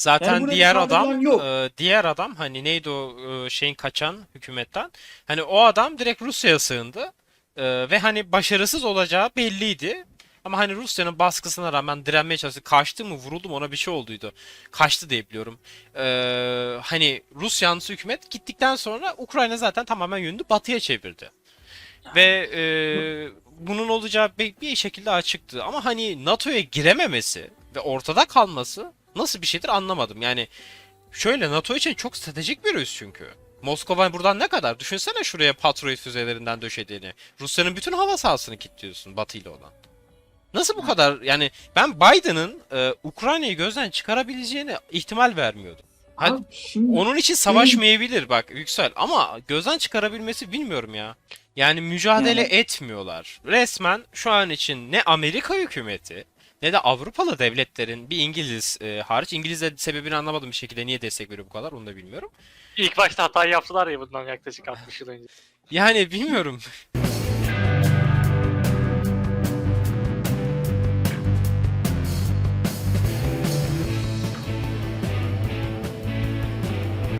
Zaten Yani diğer adam, yok. e, diğer adam hani neydi o e, şeyin kaçan hükümetten. Hani o adam direkt Rusya'ya sığındı. E, ve hani başarısız olacağı belliydi. Ama hani Rusya'nın baskısına rağmen direnmeye çalıştı. Kaçtı mı, vuruldu mu ona bir şey olduydu. Kaçtı diye biliyorum. E, hani Rus yanlısı hükümet gittikten sonra Ukrayna zaten tamamen yönünü batıya çevirdi. Ve e, bunun olacağı bir şekilde açıktı. Ama hani NATO'ya girememesi ve ortada kalması nasıl bir şeydir anlamadım. Yani şöyle NATO için çok stratejik bir üs çünkü. Moskova buradan ne kadar? Düşünsene şuraya Patriot füzelerinden döşediğini. Rusya'nın bütün hava sahasını kilitliyorsun Batı ile olan. Nasıl bu kadar? Yani ben Biden'ın e, Ukrayna'yı gözden çıkarabileceğine ihtimal vermiyordum. Hadi, Abi şimdi onun için savaşmayabilir bak Yüksel ama gözden çıkarabilmesi bilmiyorum ya. Yani mücadele Yani- etmiyorlar. Resmen şu an için ne Amerika hükümeti ne de Avrupalı devletlerin bir İngiliz e, hariç İngiliz de sebebini anlamadım bir şekilde niye destek veriyor bu kadar onu da bilmiyorum. İlk başta hata yaptılar ya bundan yaklaşık 60 yıl önce. Yani bilmiyorum.